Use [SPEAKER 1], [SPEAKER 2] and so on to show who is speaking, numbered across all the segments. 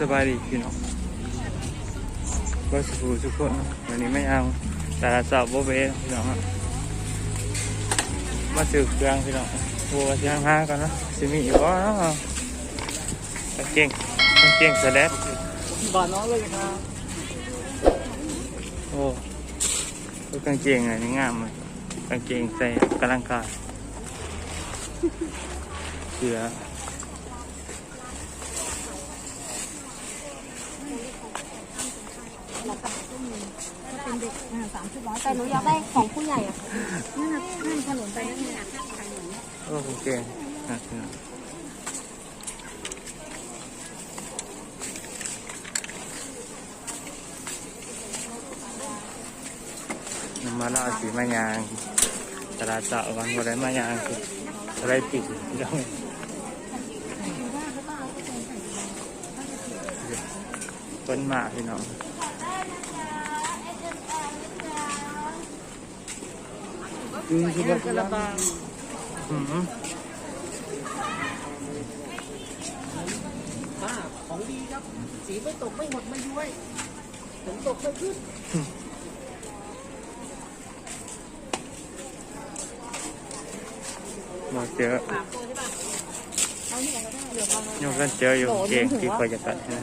[SPEAKER 1] สบายดีพี่น้องก็สุขทุกคนวันนี้ไม่เอาแต่สาวโบเบพี่น้องมาสืบเครื่องพี่น้องบัวย่างห้ากันนะสิมีอยู่วะเนาะกางเกงกางเกงสแลด
[SPEAKER 2] บาน้องเลยครับ
[SPEAKER 1] โอ้กางเกงอันนี้งามเลยกางเกงใส่กำลังกายเสือ
[SPEAKER 3] เป็นเด็กสามสิบร้อยแต่หนูอยากได้ของผู้ใหญ่อะนั่นน่ะข้ามถนนไปนั่นแหละข้ามถนน
[SPEAKER 1] โอ้กางเก่งนำมาล่าสีมายางตลาดเสาวันวันไรมายางคืออะไรปิดพี่น้องต้นหมาพี่น้อง
[SPEAKER 2] คือคือแบบกระบาง
[SPEAKER 1] อืม
[SPEAKER 2] ป้าของดีครับ สีไม่ตกไม่หมดไม่ย้วยฝนตกไม่ขึ้น
[SPEAKER 1] มาเจอ
[SPEAKER 3] สามตัวใช่ป่ะเอาที่ไหนก็ได้เหลือประมาณ
[SPEAKER 1] โยมกันเจออยู่เกงที่คอยจะตัดนะ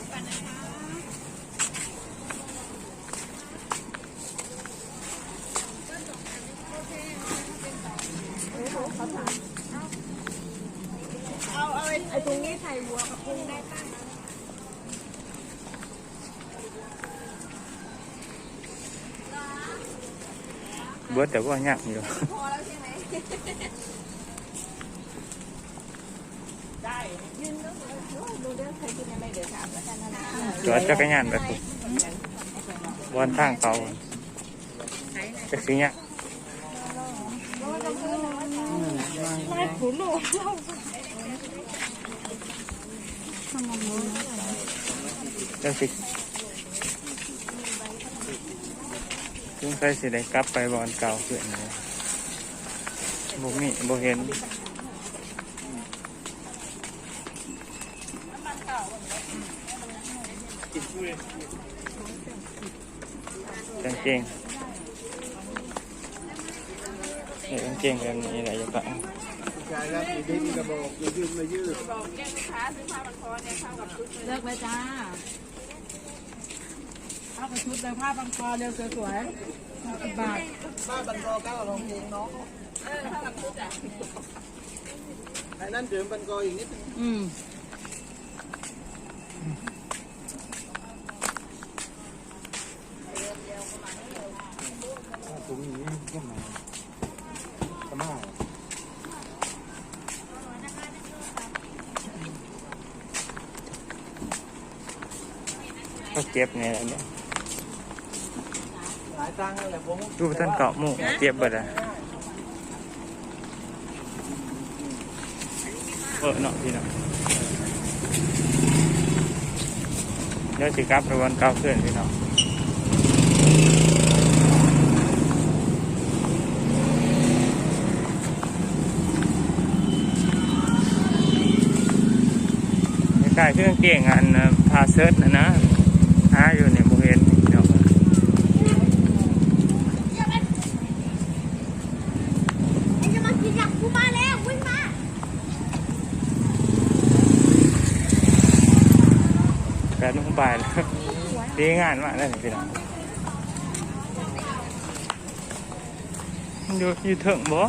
[SPEAKER 1] ฝน
[SPEAKER 2] คำร้อย
[SPEAKER 1] งามประสุดนี่นึกโบเวเบิดแต่ว่ายักอยู่จอดจักรยานไปปุ๊บนทางเขาจักสิเนี่ย
[SPEAKER 3] ไม่ผูห นู
[SPEAKER 1] จักสิซึ่งใครสิได้กลับไปบอนเก่าเพื่อนเลยบุมีบุเห็นกางเกงเนี่ยกางเกงแบบนี้แหละอย่าปะ
[SPEAKER 2] ใช่ครับมีดิ้นกระบอกมียืดมายืด
[SPEAKER 3] เลิกเลยจ้าเอาไปชุดเลยผ้าบางคอเร็วสวยๆสิบบาท
[SPEAKER 2] ป้าบันกอก้าวลองเพลงน้องเออถ้าบันพุทธอะไอ้นั่นเดิมบันกออีกนิดนึง
[SPEAKER 3] อืม
[SPEAKER 2] ตรงนี้ยังไงสมา
[SPEAKER 1] ก็เก็บไงอันเนี้ย
[SPEAKER 2] หลายตังค์แหละผม
[SPEAKER 1] ดูท่านเกาะหมู่เก็บเบิดอะเออเนาะพี่เนาะเดี๋ยวสิกลับไปวันเก่าเพื่อนพี่เนาะใกล้ๆเครื่องเก่งอันน่ะพาเซิร์ชนะนะหาอยู่ในบริเวณนี้เนาะ
[SPEAKER 3] จะมากินอยากกูมาแล้ววิ่งมา
[SPEAKER 1] แป ดโมงบ่ายแล้วดีงานมากเลยพี่น้องอยู่อยู่ถึงบ่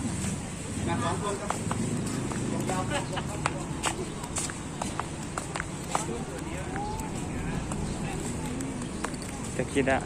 [SPEAKER 1] จะคิดอะ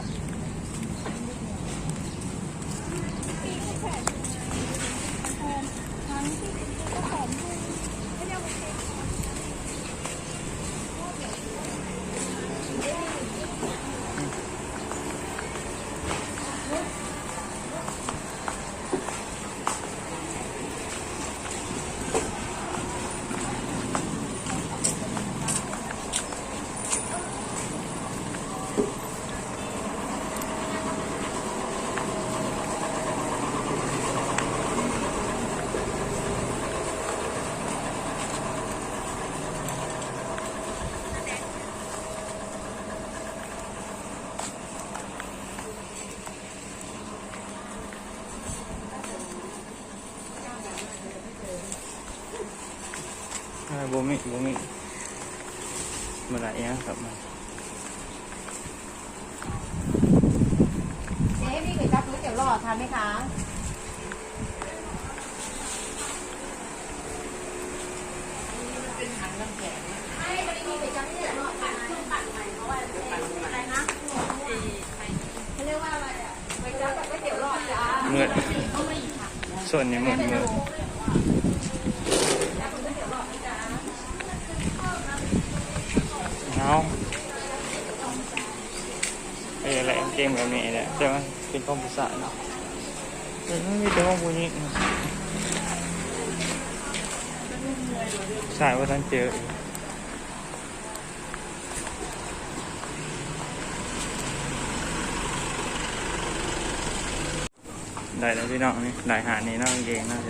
[SPEAKER 1] มีบ่มีเมื่อไร่เนี้ยครับมา
[SPEAKER 3] เจ๊พี่ก๋วยจั๊บก๋วยเตี๋ยวหลอดทานไหมคะไม่มันมีก๋วยจั๊บที่หลอดปั่นเครื่องปั่นใหม่เพราะว่าอะไรนะเขาเรียกว่าอะไรอะก๋วยจั๊บกับก๋วยเตี๋ยวหลอดจ้า
[SPEAKER 1] เมื่อส่วนนี้มืดมืดเอาเอ้ยอะไรเกมแบบนี้แหละแต่ว่าเมื่อ งผู้หญิงสายว่าท่านเจออีกได้แล้วพี่น้องนี่ได้หานี่เน้องเกงเนาะ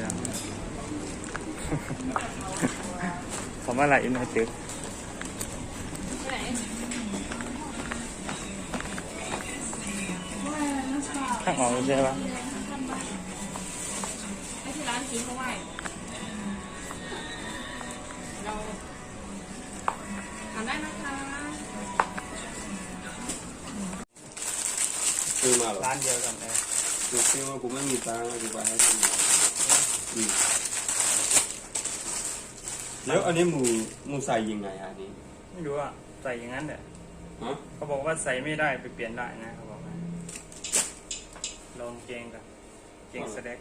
[SPEAKER 1] ข้างออกใช่ปะ
[SPEAKER 3] ไม่ใช่ร้านกินเขาไหวเราทำได้นะคะ
[SPEAKER 2] ซื้อมาเหรอ
[SPEAKER 1] ร้านเดียวกันเลย
[SPEAKER 2] กูซื้อมากูไม่มีตังค์กูไปให้ทำไมอืมแล้วอันนี้หมูหมูใส่ยังไงอันนี้
[SPEAKER 1] ไม่รู้อะ ใส่อย่างนั้นแหละ
[SPEAKER 2] ฮะ
[SPEAKER 1] เขาบอกว่าใส่ไม่ได้ไปเปลี่ยนได้นะเขาบอกนะลอ งเกงกันเกงสแด็ก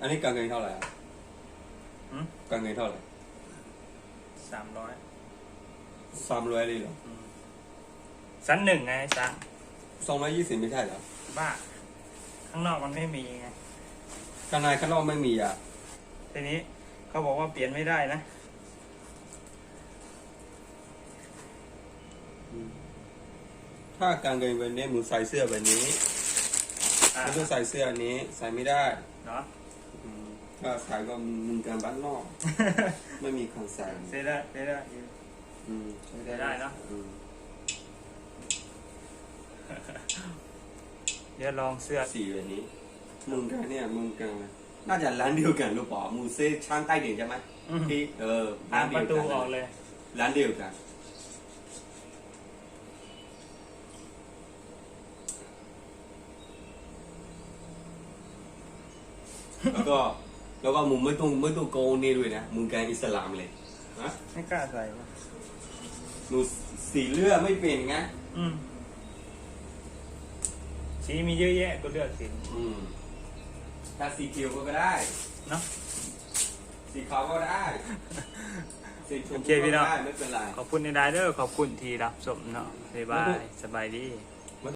[SPEAKER 2] อันนี้กางเกงเท่าไหร่อะ
[SPEAKER 1] หืม
[SPEAKER 2] กางเกงเท่าไหร่
[SPEAKER 1] สามร้อย
[SPEAKER 2] สามร้อยเลยเหรอ
[SPEAKER 1] ชั้นหนึ่งไงจ้า
[SPEAKER 2] สองร้อยยี่สิบไม่ใช่เหรอ
[SPEAKER 1] บ้า ข้างนอกมันไม่มีไง
[SPEAKER 2] ข้างในข้างนอกไม่มีอะ
[SPEAKER 1] ทีนี้เขาบอกว่าเปลี่ยนไม่ได้นะ
[SPEAKER 2] ถ้ากางเกงแบบนี้มึงใส่เสื้อแบบนี้
[SPEAKER 1] อ่า
[SPEAKER 2] มึงต้องใส่เสื้ออันนี้ ใส่ไม่ได้
[SPEAKER 1] เนาะ
[SPEAKER 2] อืมถ้าใส่ก็มึงการบ้านนอก ไม่มีคนใส่
[SPEAKER 1] เซได้เซได้
[SPEAKER 2] อืมใช้
[SPEAKER 1] ได้เนอะ
[SPEAKER 2] อืม
[SPEAKER 1] เดี๋ยวลองเสื้อ
[SPEAKER 2] สีแบบนี้มึงกันเนี่ยมึงกันน่าจะร้านเดียวกันหรือเปล่ามึงเซ่ช่างใต้เด่นใช่ไหม
[SPEAKER 1] อืม
[SPEAKER 2] ที่เออ
[SPEAKER 1] ตามประตู
[SPEAKER 2] ดียว
[SPEAKER 1] อ
[SPEAKER 2] กัน
[SPEAKER 1] อกเลย
[SPEAKER 2] ร้านเดียวกัน แล้วก็แล้วก็มึงไม่ต้องไม่ต้องโกงนี่ด้วยนะมึงการอิสลามเลยนะ
[SPEAKER 1] ไม่กล้าใส่วะ
[SPEAKER 2] มึงสีเลือดไม่เป็นไง
[SPEAKER 1] อืมสีมีเยอะแยะก็เลือกสี
[SPEAKER 2] อืมถ้าสีเขียวก็ได้
[SPEAKER 1] เนาะ
[SPEAKER 2] สีขาวก็ได้สีชม
[SPEAKER 1] โอ
[SPEAKER 2] พู
[SPEAKER 1] เคพี่น้
[SPEAKER 2] ก็
[SPEAKER 1] อง
[SPEAKER 2] ได้ไม่เป็นไร
[SPEAKER 1] ขอบคุณในไดเดอร์ขอบคุณที่รับชมเนาะบ๊ายบายสบายดี
[SPEAKER 2] อ